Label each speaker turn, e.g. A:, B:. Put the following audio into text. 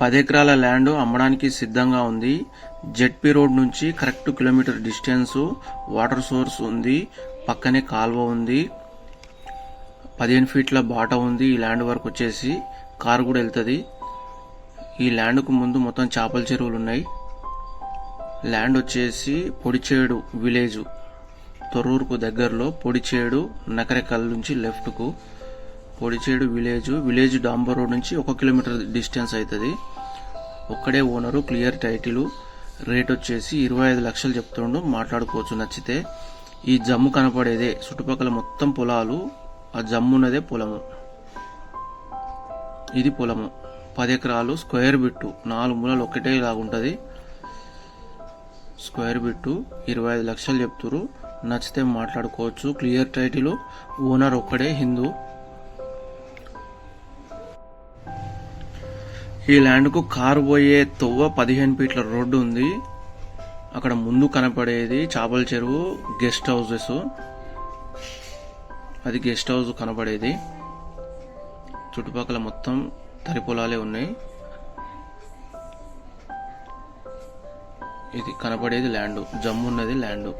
A: పదెకరాల ల్యాండ్ అమ్మడానికి సిద్ధంగా ఉంది. జెడ్పీ రోడ్ నుంచి correct kilometre distance water source ఉంది. పక్కనే కాల్వ ఉంది. పదిహేను ఫీట్ల బాట ఉంది ఈ ల్యాండ్ వరకు వచ్చేసి. కారు కూడా వెళ్తుంది. ఈ ల్యాండ్కు ముందు మొత్తం చేపల చెరువులు ఉన్నాయి. ల్యాండ్ వచ్చేసి పొడిచేడు విలేజ్. తొర్రూరుకు దగ్గరలో పొడిచేడు నకరేకల్ నుంచి లెఫ్ట్కు. పొడిచేడు విలేజ్ విలేజ్ డాంబర్ రోడ్ నుంచి ఒక కిలోమీటర్ డిస్టెన్స్ అవుతుంది ఒక్కడే ఓనరు క్లియర్ టైటిల్ రేట్ వచ్చేసి ఇరవై ఐదు లక్షలు చెప్తుండు మాట్లాడుకోవచ్చు నచ్చితే. ఈ జమ్ము కనపడేదే చుట్టుపక్కల మొత్తం పొలాలు ఆ జమ్ము ఉన్నదే పొలము. ఇది పొలము. పది ఎకరాలు స్క్వేర్ బిట్టు నాలుగు మూలలు ఒకటే లాగుంటుంది. స్క్వేర్ బిట్టు ఇరవై ఐదు లక్షలు చెప్తురు నచ్చితే మాట్లాడుకోవచ్చు క్లియర్ టైటిల్. ఓనర్ ఒక్కడే హిందూ. ఈ ల్యాండ్కు కారు పోయే తొవ్వ పదిహేను ఫీట్ల రోడ్డు ఉంది. అక్కడ ముందు కనపడేది చేపల చెరువు గెస్ట్ హౌసెస్. అది గెస్ట్ హౌస్ కనపడేది. చుట్టుపక్కల మొత్తం తరి పొలాలే ఉన్నాయి. ఇది కనపడేది ల్యాండ్. జమ్ము ఉన్నది ల్యాండ్.